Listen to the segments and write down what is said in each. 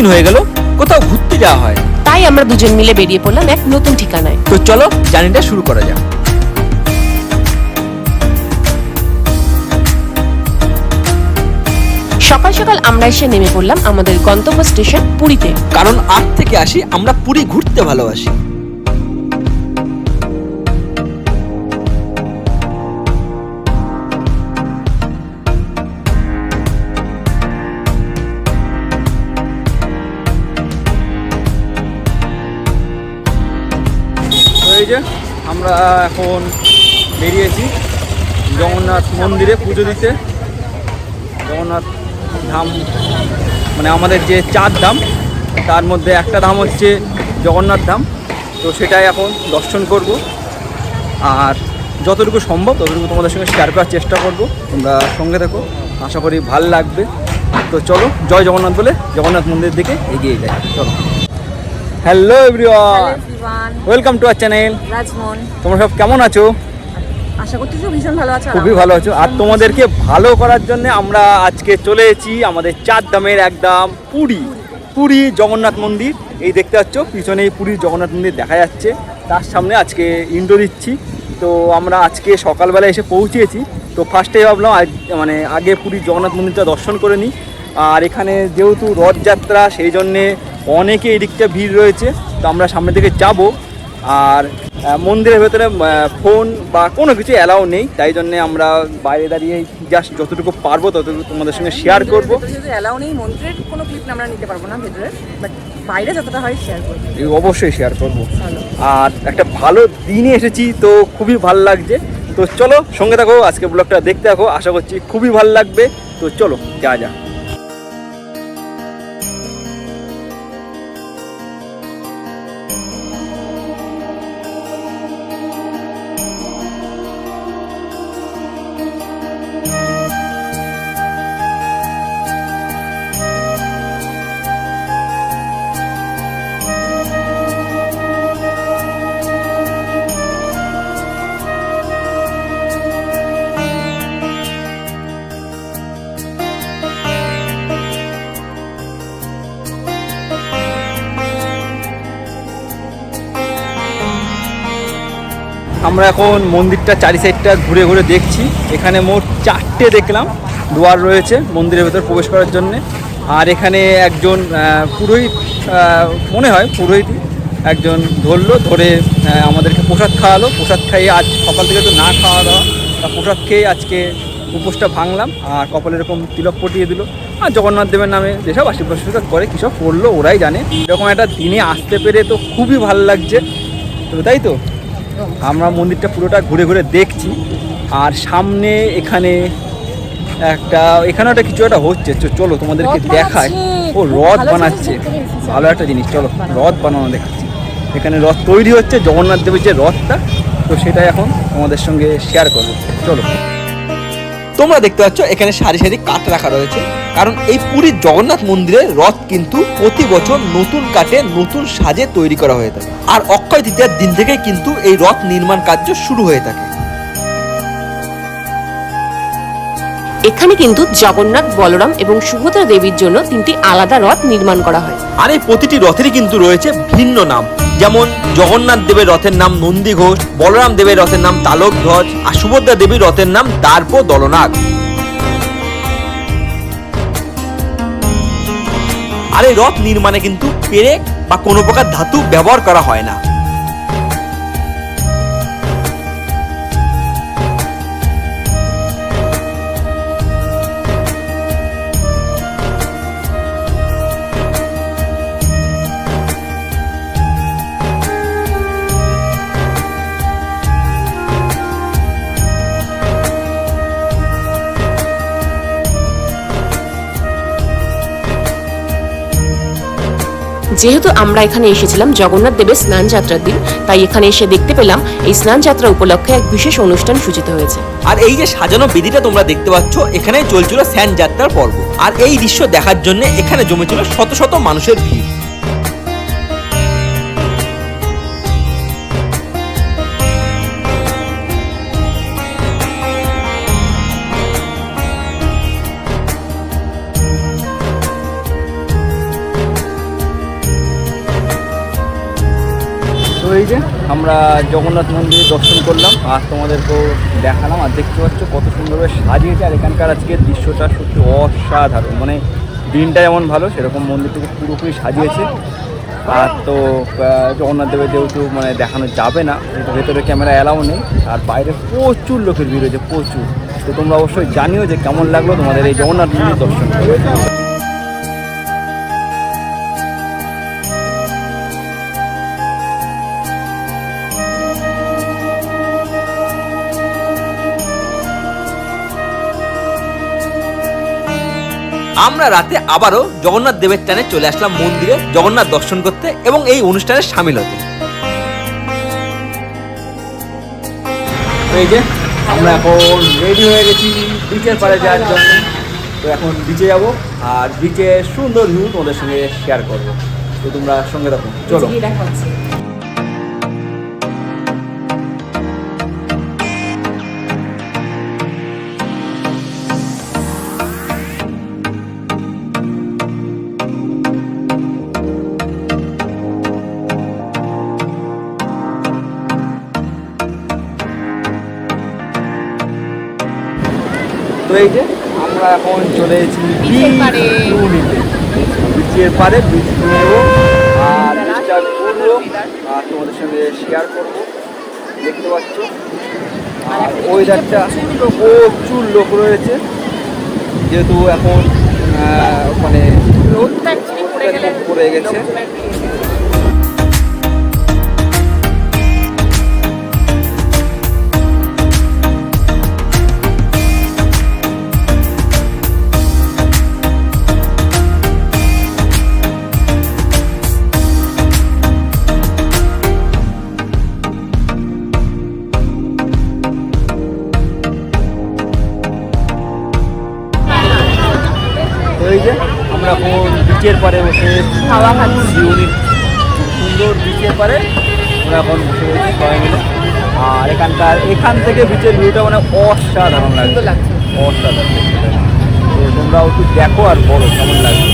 দিন হয়ে গেল? কোথাও ঘুরতে যাওয়া হয়। তাই আমরা দুজন মিলে বেরিয়ে পড়লাম এক নতুন ঠিকানায়। তো চলো জার্নিটা শুরু করা যাক। সকাল সকাল আমরা এসে নেমে পড়লাম আমাদের গন্তব্য স্টেশন পুরীতে। কারণ আজ থেকে আসি আমরা পুরী ঘুরতে ভালোবাসি। এই যে, আমরা এখন বেরিয়েছি জগন্নাথ মন্দিরে পুজো দিতে। জগন্নাথ ধাম মানে আমাদের যে চার ধাম, তার মধ্যে একটা ধাম হচ্ছে জগন্নাথ ধাম। তো সেটাই এখন দর্শন করব। আর যতটুকু সম্ভব ততটুকু তোমাদের সঙ্গে শেয়ার করার চেষ্টা করব। তোমরা সঙ্গে থাকো, আশা করি ভালো লাগবে। তো চলো, জয় জগন্নাথ বলে জগন্নাথ মন্দিরের দিকে এগিয়ে যাই। চলো। Hello everyone welcome to our channel Rajmon তোমরা সব কেমন আছো? আশা করছি ভীষণ ভালো আছো খুবই ভালো আছো। আর তোমাদেরকে ভালো করার জন্য আমরা আজকে চলে এসেছি আমাদের চার ধামের একদম পুরী। পুরী জগন্নাথ মন্দির। এই দেখতে পাচ্ছ পিছনে এই পুরীর জগন্নাথ মন্দির দেখা যাচ্ছে। তার সামনে আজকে ইন্ডো দিচ্ছি। তো আমরা আজকে সকালবেলা এসে পৌঁছেছি। তো ফার্স্টে ভাবলাম মানে আগে পুরীর জগন্নাথ মন্দিরটা দর্শন করে নিই। আর এখানে যেহেতু রথযাত্রা সেই জন্যে অনেকে এদিকটা ভিড় রয়েছে তো আমরা সামনে থেকে যাব। আর মন্দিরের ভেতরে ফোন বা কোনো কিছু অ্যালাউ নেই তাই জন্য আমরা বাইরে দাঁড়িয়ে জাস্ট যতটুকু পারব ততটুকু তোমাদের সঙ্গে শেয়ার করব। অ্যালাউ নেই মন্ত্রের কোনো ক্লিপ আমরা নিতে পারব না ভেতরে বাট বাইরে যতটা হয় শেয়ার করব। অবশ্যই শেয়ার করব। আর একটা ভালো দিনে এসেছি তো খুবই ভালো লাগছে। তো চলো সঙ্গে থাকো আজকে ব্লগটা দেখতে থাকো আশা করছি খুবই ভালো লাগবে। তো চলো যা যা। আমরা এখন মন্দিরটা চারি সাইডটা ঘুরে ঘুরে দেখছি। এখানে মোট চারটে দেখলাম। দুয়ার রয়েছে মন্দিরের ভেতর প্রবেশ করার জন্য। আর এখানে একজন পুরোহিত মনে হয় পুরোহিতই একজন ধরলো, ধরে আমাদেরকে প্রসাদ খাওয়ালো। প্রসাদ খাইয়ে আজ সকাল থেকে তো না খাওয়া দাওয়া, তা প্রসাদ খেয়ে আজকে উপোসটা ভাঙলাম আর কপালে এরকম তিলক পটিয়ে দিল। আর জগন্নাথ দেবের নামে যেসব আশীর্বাদ করে, কী সব করল ওরাই জানে। এরকম একটা দিনে আসতে পেরে তো খুবই ভালো লাগছে। তো তাই তো? আমরা মন্দিরটা পুরোটা ঘুরে ঘুরে দেখছি। আর সামনে এখানে একটা এখানে একটা কিছু একটা হচ্ছে। চলো তোমাদেরকে দেখায় ও রথ বানাচ্ছে। ভালো একটা জিনিস চলো রথ বানানো দেখাচ্ছি। এখানে রথ তৈরি হচ্ছে জগন্নাথ দেবের যে রথটা তো সেটা এখন তোমাদের সঙ্গে শেয়ার করব। চলো। তোমরা দেখতে পাচ্ছ এখানে সারি সারি কাঠ রাখা রয়েছে। কারণ এই পুরীর জগন্নাথ মন্দিরের রথ কিন্তু প্রতি বছর নতুন কাঠে নতুন সাজে তৈরি করা হয়ে থাকে। আর অক্ষয় তৃতীয়ার দিন থেকে কিন্তু এই রথ নির্মাণ কার্য শুরু হয়ে থাকে। এখানে কিন্তু জগন্নাথ বলরাম এবং সুভদ্রা দেবীর জন্য তিনটি আলাদা রথ নির্মাণ করা হয়। আর এই প্রতিটি রথেরই কিন্তু রয়েছে ভিন্ন নাম। যেমন জগন্নাথ দেবের রথের নাম নন্দী ঘোষ বলরাম দেবের রথের নাম তালক ধ্বজ আর সুভদ্রা দেবীর রথের নাম দার্প দলনাগ। আর এই রথ নির্মাণে কিন্তু পেরেক বা কোনো প্রকার ধাতু ব্যবহার করা হয় না। যেহেতু আমরা এখানে এসেছিলাম জগন্নাথ দেবের স্নান যাত্রার দিন, তাই এখানে এসে দেখতে পেলাম এই স্নান যাত্রা উপলক্ষে এক বিশেষ অনুষ্ঠান সূচিত হয়েছে। আর এই যে সাজানো বিধিটা তোমরা দেখতে পাচ্ছ, এখানে চলছিল স্নান যাত্রার পর্ব। আর এই দৃশ্য দেখার জন্য এখানে জমেছিল শত শত মানুষের ভিড়। এই যে আমরা জগন্নাথ মন্দির দর্শন করলাম, আর তোমাদেরকেও দেখালাম, আর দেখতে পাচ্ছ কত সুন্দরভাবে সাজিয়েছে, আর এখানকার আজকের দৃশ্যটা সত্যি অসাধারণ। মানে দিনটা যেমন ভালো, সেরকম মন্দিরটুকু পুরোপুরি সাজিয়েছে। আর তো জগন্নাথ দেবের যেহেতু মানে দেখানো যাবে না ভেতরে ক্যামেরা অ্যালাউ নেই, আর বাইরে প্রচুর লোকের ভিড় হয়েছে, প্রচুর। তো তোমরা অবশ্যই জানিও যে কেমন লাগল তোমাদের এই জগন্নাথ মন্দির দর্শন আমরা রাতে আবারও জগন্নাথ দেবের টানে চলে আসলাম মন্দিরে জগন্নাথ দর্শন করতে এবং এই অনুষ্ঠানে সামিল হতে। এই যে আমরা এখন রেডি হয়ে গেছি বিচের পাড়ে যাওয়ার জন্য। তো এখন বিচে যাব আর বিচের সুন্দর ভিউ তোমাদের সঙ্গে শেয়ার করব। তো তোমরা সঙ্গে থাকো। চলো। তো এই যে আমরা এখন চলে এসেছি। বিচুনিতে। বিচের পারে বিচ নেব আর বিচটা ঘুরবো আর তোমাদের সঙ্গে শেয়ার করব দেখতে পাচ্ছ আর ওয়েদারটা প্রচুর লোক রয়েছে যেহেতু এখন মানে পড়ে গেছে। বিচের পারে বসে হাওয়া খাচ্ছি। সুন্দর বিচের পারে আমরা এখন বসে রয়েছি সবাই মিলে। আর এখানকার এখান থেকে বিচের ভিউটা মানে অসাধারণ লাগছে। অসাধারণ তো তোমরাও একটু দেখো আর বলো কেমন লাগছে?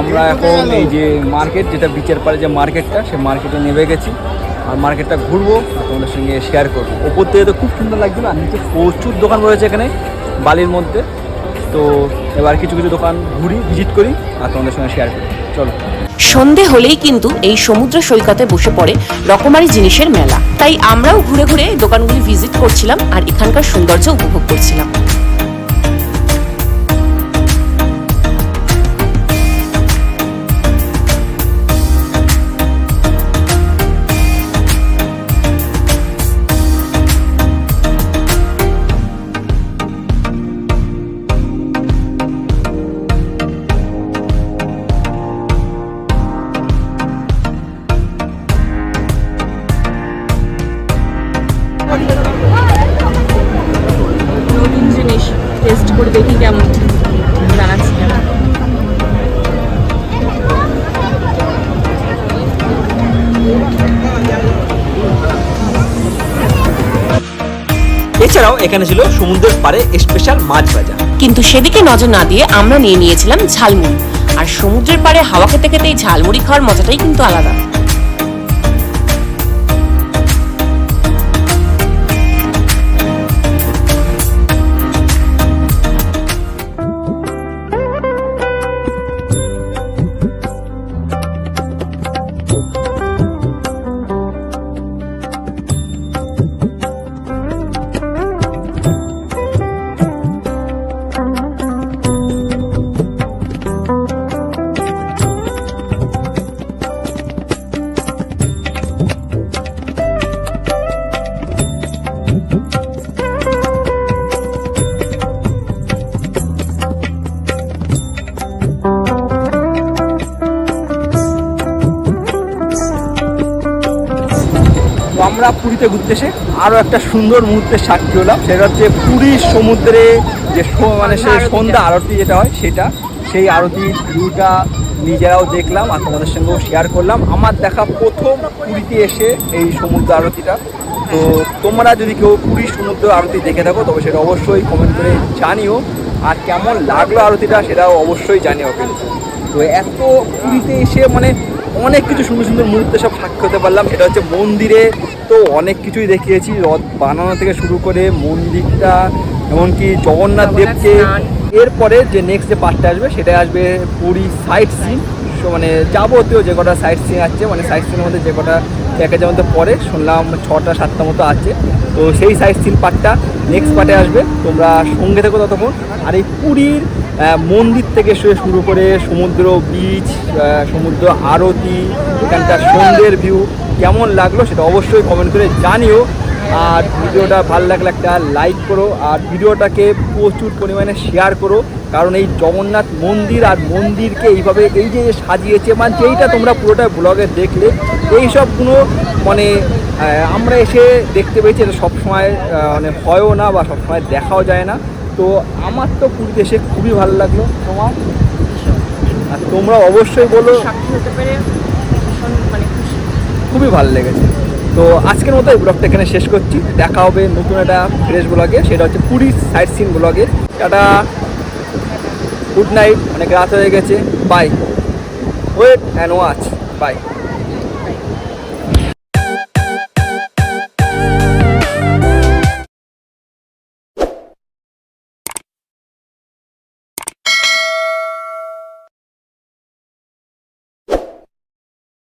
আমরা এখন এই যে মার্কেট যেটা বিচের পাড়ে যে মার্কেটটা সে মার্কেটে নেমে গেছি। আর মার্কেটটা ঘুরবো তোমাদের সঙ্গে শেয়ার করব। ওপর থেকে তো খুব সুন্দর লাগছিল আর নিচে প্রচুর দোকান রয়েছে এখানে, বালির মধ্যে। তো এবার কিছু কিছু দোকান ঘুরি ভিজিট করি, আর তোমাদের সঙ্গে শেয়ার করি। চলো। সন্ধে হলেই কিন্তু এই সমুদ্র সৈকতে বসে পড়ে রকমারি জিনিসের মেলা। তাই আমরাও ঘুরে ঘুরে দোকানগুলি ভিজিট করছিলাম আর এখানকার সৌন্দর্য উপভোগ করছিলাম। এছাড়াও এখানে ছিল সমুদ্রের পারে স্পেশাল মাছ ভাজা কিন্তু সেদিকে নজর না দিয়ে আমরা নিয়ে নিয়েছিলাম ঝালমুড়ি। আর সমুদ্রের পাড়ে হাওয়া খেতে খেতে এই ঝালমুড়ি খাওয়ার মজাটাই কিন্তু আলাদা। তো আমরা পুরীতে ঘুরতে এসে আরও একটা সুন্দর মুহূর্তের সাক্ষী হলাম। সেটা হচ্ছে পুরীর সমুদ্রে যে সো- মানে সেই সন্ধ্যা আরতি যেটা হয় সেটা। সেই আরতির ভিউটা নিজেরাও দেখলাম আর তোমাদের সঙ্গেও শেয়ার করলাম। আমার দেখা প্রথম পুরীতে এসে এই সমুদ্র আরতিটা। তো তোমরা যদি কেউ পুরী সমুদ্র আরতি দেখে থাকো তবে সেটা অবশ্যই কমেন্ট করে জানিও। আর কেমন লাগল আরতিটা সেটাও অবশ্যই জানিও কিন্তু। তো এত পুরীতে এসে মানে অনেক কিছু সুন্দর সুন্দর মুহূর্তে সব সাক্ষী হতে পারলাম। সেটা হচ্ছে মন্দিরে। তো অনেক কিছুই দেখিয়েছি। রথ বানানো থেকে শুরু করে মন্দিরটা এমনকি জগন্নাথ দেবকে। এরপরে যে নেক্সট যে পার্টটা আসবে সেটা আসবে পুরী সাইট সিন মানে যাবতীয় যে কটা সাইট সিন আছে মানে সাইট সিনের মধ্যে যে কটা প্যাকেজের মধ্যে পরে শুনলাম ছটা, সাতটা মতো আছে। তো সেই সাইট সিন পার্টটা নেক্সট পার্টে আসবে। তোমরা সঙ্গে থেকো ততক্ষণ। আর এই পুরীর মন্দির থেকে শুয়ে শুরু করে সমুদ্র বিচ সমুদ্র আরতি, এখানকার সন্ধ্যের ভিউ কেমন লাগল সেটা অবশ্যই কমেন্ট করে জানিও। আর ভিডিওটা ভালো লাগলে একটা লাইক করো আর ভিডিওটাকে প্রচুর পরিমাণে শেয়ার করো কারণ এই জগন্নাথ মন্দির আর মন্দিরকে এইভাবে এই যে সাজিয়েছে মানে যেইটা তোমরা পুরোটা ব্লগে দেখলে এই সবগুলো মানে আমরা এসে দেখতে পেয়েছি এটা সবসময় মানে হয়ও না বা সবসময় দেখাও যায় না। তো আমার তো পুরীতে এসে খুবই ভালো লাগল। তোমার? আর তোমরা অবশ্যই বলো। সাক্ষী হতে পেরে মানে খুশি। খুবই ভালো লেগেছে। তো আজকের মতো এই ব্লগটা এখানে শেষ করছি। দেখা হবে নতুন একটা ফ্রেশ ব্লগে সেটা হচ্ছে পুরী সাইট সিন ব্লগে একটা গুড নাইট অনেক রাত হয়ে গেছে bye wait and watch bye